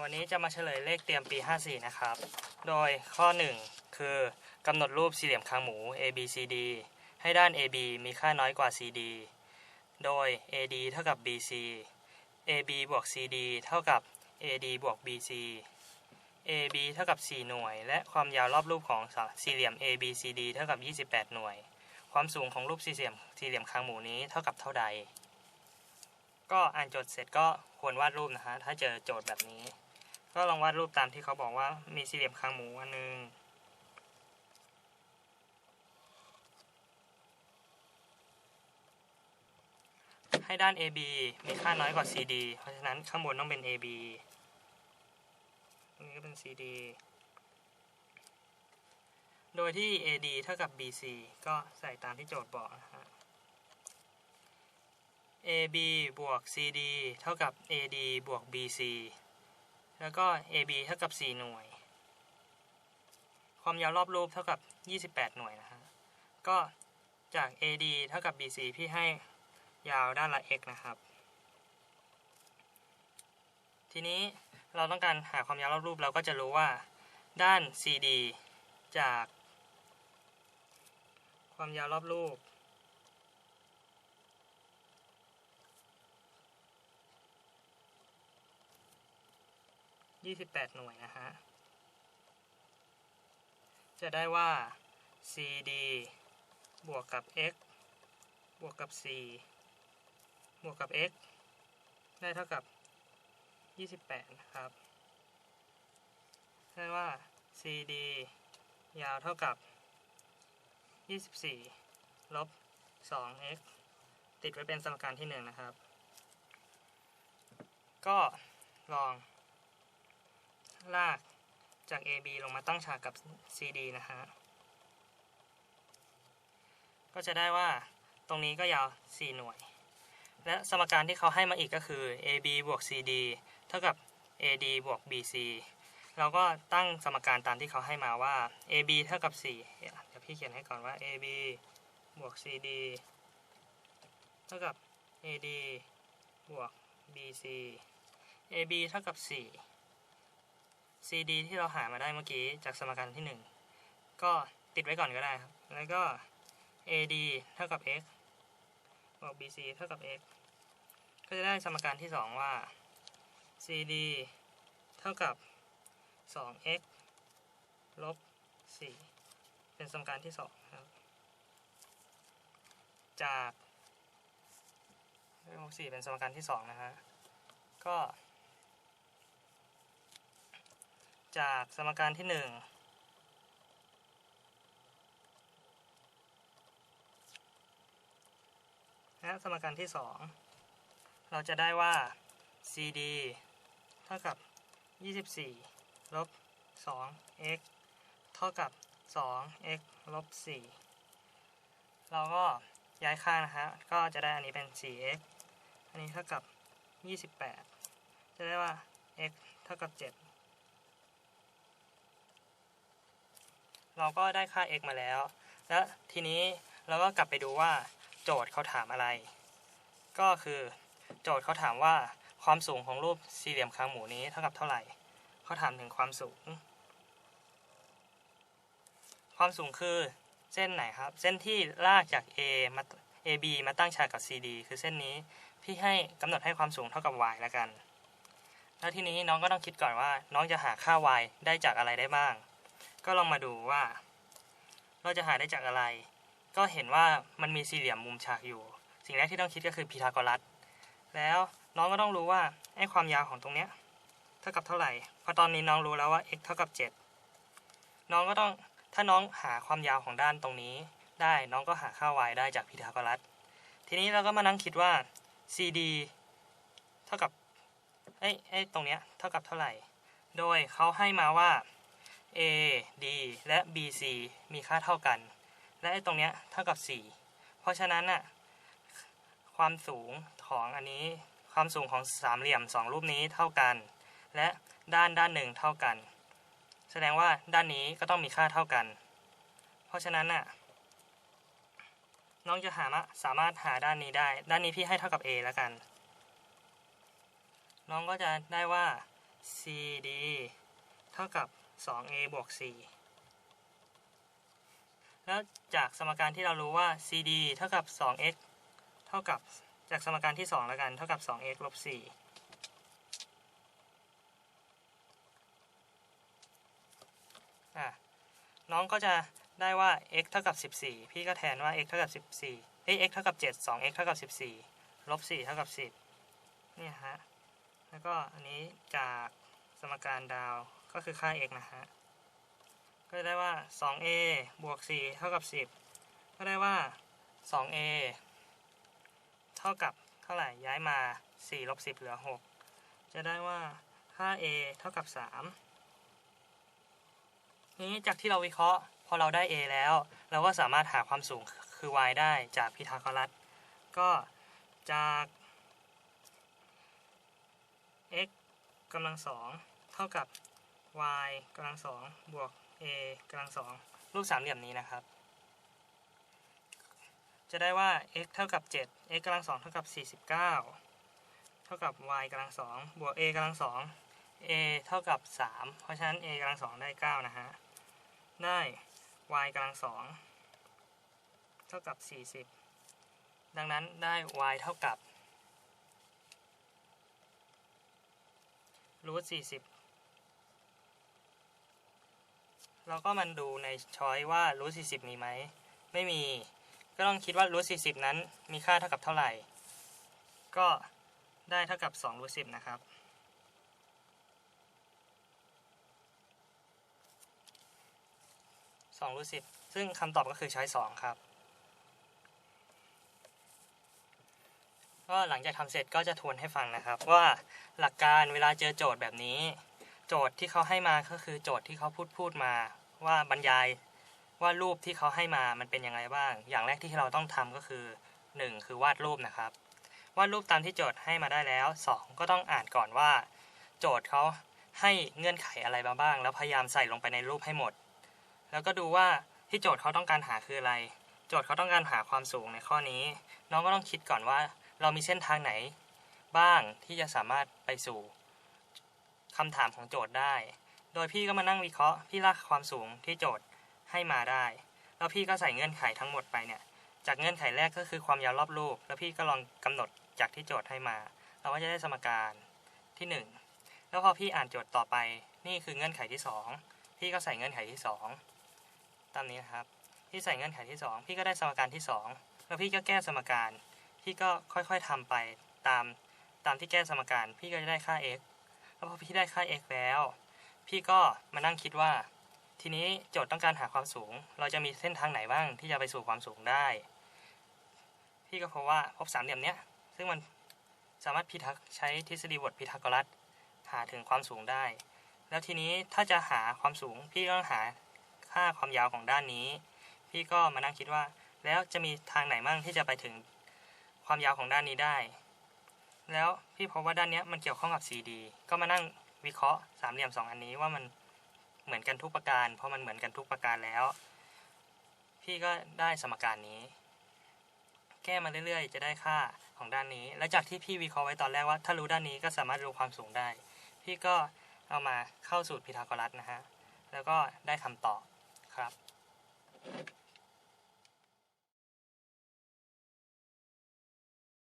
วันนี้จะมาเฉลยเลขเตรียมปี 54 นะครับ โดยข้อ 1 คือกำหนดรูปสี่เหลี่ยมคางหมู A B C D ให้ด้าน AB มีค่าน้อยกว่า CD โดย AD เท่ากับ BC AB บวก CD เท่ากับ AD บวก BC AB เท่ากับ 4 หน่วย และความยาวรอบรูปของสี่เหลี่ยม ABCD เท่ากับ 28 หน่วย ความสูงของรูปสี่เหลี่ยมสี่เหลี่ยมคางหมูนี้เท่ากับเท่าใด ก็อ่านโจทย์เสร็จก็ควรวาดรูปนะฮะถ้าเจอโจทย์แบบนี้ ก็ลองวาดรูปตามที่เขาบอกว่ามีสี่เหลี่ยมคางหมูอันหนึงให้ด้าน AB มีค่าน้อยกว่า CD เพราะฉะนั้นข้างบนต้องเป็น AB ตรงนี้ก็เป็น CD โดยที่ AD เท่ากับ BC ก็ใส่ตามที่โจทย์บอกนะฮะ AB บวก CD เท่ากับ AD บวก BC แล้วก็ AB เท่ากับ 4 หน่วย ความยาวรอบรูปเท่ากับ 28 หน่วยนะฮะ ก็จาก AD เท่ากับ BC พี่ให้ยาวด้านละ x นะครับ ทีนี้เราต้องการหาความยาวรอบรูปเราก็จะรู้ว่าด้าน CD จากความยาวรอบรูป 28 หน่วยนะฮะ จะได้ว่า CD บวกกับ x บวกกับ c บวกกับ x ได้เท่ากับ 28 นะครับได้ว่า CD ยาวเท่ากับ 24 ลบ 2x ติดไว้เป็นสมการที่ 1 นะครับ ก็ลอง ลากจาก AB ลงมาตั้งฉากกับ CD นะฮะ ก็จะได้ว่าตรงนี้ก็ยาว 4 หน่วย และสมการที่เขาให้มาอีกก็คือ AB บวก CD เท่ากับ AD บวก BC เราก็ตั้งสมการตามที่เขาให้มาว่า AB เท่ากับ 4 เดี๋ยวพี่เขียนให้ก่อนว่า AB บวก CD เท่ากับ AD บวก BC AB เท่ากับ 4 CD ที่เราหามาได้เมื่อกี้จากสมการที่ 1 ก็ติดไว้ก่อนก็ได้ครับ แล้วก็ AD เท่ากับ x บวก BC เท่ากับ x ก็จะได้สมการที่ 2 ว่า CD เท่ากับ 2x ลบ 4 เป็นสมการที่ 2 ครับ จากลบ4เป็นสมการที่ 2 นะฮะ ก็ จากสมการที่1และสมการที่2เราจะได้ว่า CD เท่ากับ 24 ลบ 2x เท่ากับ 2x ลบ 4 เราก็ย้ายค่านะฮะก็จะได้อันนี้เป็น 4x อันนี้เท่ากับ 28 จะได้ว่า x เท่ากับ 7 เราก็ได้ค่า x มาแล้ว แล้วทีนี้เราก็กลับไปดูว่า โจทย์เขาถามอะไร ก็คือโจทย์เขาถามว่าความสูงของรูปสี่เหลี่ยมคางหมูนี้เท่ากับเท่าไหร่ เขาถามถึงความสูง ความสูงคือเส้นไหนครับ เส้นที่ลากจาก A มา AB มาตั้งฉากกับ CD คือเส้นนี้ พี่ให้กำหนดให้ความสูงเท่ากับ y แล้วกัน แล้วทีนี้น้องก็ต้องคิดก่อนว่า น้องจะหาค่า y ได้จากอะไรได้บ้าง ก็ลองมาดูว่า เราจะหาได้จากอะไร ก็เห็นว่ามันมีสี่เหลี่ยมมุมฉากอยู่ สิ่งแรกที่ต้องคิดก็คือพีทาโกรัส แล้วน้องก็ต้องรู้ว่าไอ้ความยาวของตรงเนี้ยเท่ากับเท่าไหร่พอตอนนี้น้องรู้แล้วว่า x เท่ากับ 7 น้องก็ต้องถ้าน้องหาความยาวของด้านตรงนี้ ได้น้องก็หาค่า y ได้จากพีทาโกรัส ทีนี้เราก็มานั่งคิดว่า cd เท่ากับไอ้ไอ้ตรงเนี้ยเท่ากับเท่าไหร่ โดยเขาให้มาว่า a d และ bc มีค่าเท่ากัน และไอ้ตรงเนี้ยเท่ากับ 4 เพราะฉะนั้นน่ะความสูงของอันนี้ความสูงของสามเหลี่ยมสองรูปนี้เท่ากัน และด้านด้านหนึ่งเท่ากัน แสดงว่าด้านนี้ก็ต้องมีค่าเท่ากัน เพราะฉะนั้นน่ะน้องจะหามาสามารถหาด้านนี้ได้ ด้านนี้พี่ให้เท่ากับ a แล้วกัน น้องก็จะได้ว่า CD เท่ากับ 2A บวก4แล้วจากสมการที่เรารู้ว่า CD เท่ากับ 2x เท่ากับจากสมการที่ 2 แล้วกัน เท่ากับ 2x ลบ4อะน้องก็จะได้ว่า x เท่ากับ 14 พี่ก็แทนว่า x เท่ากับ 14เอ้ย x เท่ากับ 7 2x เท่ากับ 14ลบ4เท่ากับ 10 เนี่ยฮะ แล้วก็อันนี้จากสมการดาว ก็คือค่า x นะฮะ ก็จะได้ว่า 2a บวก 4 เท่ากับ 10 ก็ได้ว่า 2a เท่ากับเท่าไหร่ย้ายมา 4 ลบ 10 เหลือ 6 จะได้ว่า 5a เท่ากับ 3 นี้จากที่เราวิเคราะห์พอเราได้ a แล้ว เราก็สามารถหาความสูงคือ y ได้จากพีทาโกรัส ก็จาก x กำลังสองเท่ากับ y กำลังสองบวก a กำลังสองรูปสามเหลี่ยมนี้นะครับ จะได้ว่า x เท่ากับ 7 x กำลังสองเท่ากับ 49 เท่ากับ y กำลังสองบวก a กำลังสอง a เท่ากับ 3 เพราะฉะนั้น a กำลังสองได้ 9 นะฮะ ได้ y กำลังสองเท่ากับ 40 ดังนั้นได้ y เท่ากับรูท40 เราก็มันดูในช้อยว่ารูท40มีไหม ไม่มี ก็ต้องคิดว่ารูท40นั้นมีค่าเท่ากับเท่าไหร่ ก็ได้เท่ากับ2รูท10นะครับ2รูท10ซึ่งคำตอบก็คือช้อย2ครับ ก็หลังจากทำเสร็จก็จะทวนให้ฟังนะครับ ว่าหลักการเวลาเจอโจทย์แบบนี้ โจทย์ที่เขาให้มาก็คือโจทย์ที่เขาพูดพูดมา ว่าบรรยายว่ารูปที่เขาให้มามันเป็นยังไงบ้าง อย่างแรกที่เราต้องทำก็คือ 1 คือวาดรูปนะครับ วาดรูปตามที่โจทย์ให้มาได้แล้ว 2 ก็ต้องอ่านก่อนว่า โจทย์เขาให้เงื่อนไขอะไรมาบ้าง แล้วพยายามใส่ลงไปในรูปให้หมด แล้วก็ดูว่าที่โจทย์เขาต้องการหาคืออะไร โจทย์เขาต้องการหาความสูงในข้อนี้ น้องก็ต้องคิดก่อนว่า เรามีเส้นทางไหน บ้างที่จะสามารถไปสู่ คำถามของโจทย์ได้ โดยพี่ก็มานั่งวิเคราะห์พี่ลากความสูงที่โจทย์ให้มาได้ แล้วพี่ก็ใส่เงื่อนไขทั้งหมดไปเนี่ย จากเงื่อนไขแรกก็คือความยาวรอบรูป แล้วพี่ก็ลองกำหนดจากที่โจทย์ให้มา เราก็จะได้สมการที่ 1 แล้วพอพี่อ่านโจทย์ต่อไป นี่คือเงื่อนไขที่ 2 พี่ก็ใส่เงื่อนไขที่ 2 ตามนี้นะครับ พี่ใส่เงื่อนไขที่ 2 พี่ก็ได้สมการที่ 2 แล้วพี่ก็แก้สมการ พี่ก็ค่อยๆทำไปตามตามที่แก้สมการ พี่ก็จะได้ค่า x แล้วพอพี่ได้ค่า x แล้ว พี่ก็มานั่งคิดว่า ทีนี้โจทย์ต้องการหาความสูง เราจะมีเส้นทางไหนบ้างที่จะไปสู่ความสูงได้ พี่ก็พบว่าพบสามเหลี่ยมเนี้ยซึ่งมันสามารถพิทักษ์ใช้ทฤษฎีบทพีทากรัสหาถึงความสูงได้ แล้วทีนี้ถ้าจะหาความสูง พี่ต้องหาค่าความยาวของด้านนี้ พี่ก็มานั่งคิดว่า แล้วจะมีทางไหนบ้างที่จะไปถึงความยาวของด้านนี้ได้ แล้วพี่พบว่าด้านนี้มันเกี่ยวข้องกับ CD ก็มานั่งวิเคราะห์สามเหลี่ยมสองอันนี้ว่ามันเหมือนกันทุกประการ เพราะมันเหมือนกันทุกประการแล้ว พี่ก็ได้สมการนี้ แก้มาเรื่อยๆ จะได้ค่าของด้านนี้ และจากที่พี่วิเคราะห์ไว้ตอนแรกว่าถ้ารู้ด้านนี้ก็สามารถรู้ความสูงได้ พี่ก็เอามาเข้าสูตรพีทาโกรัสนะฮะแล้วก็ได้คำตอบครับ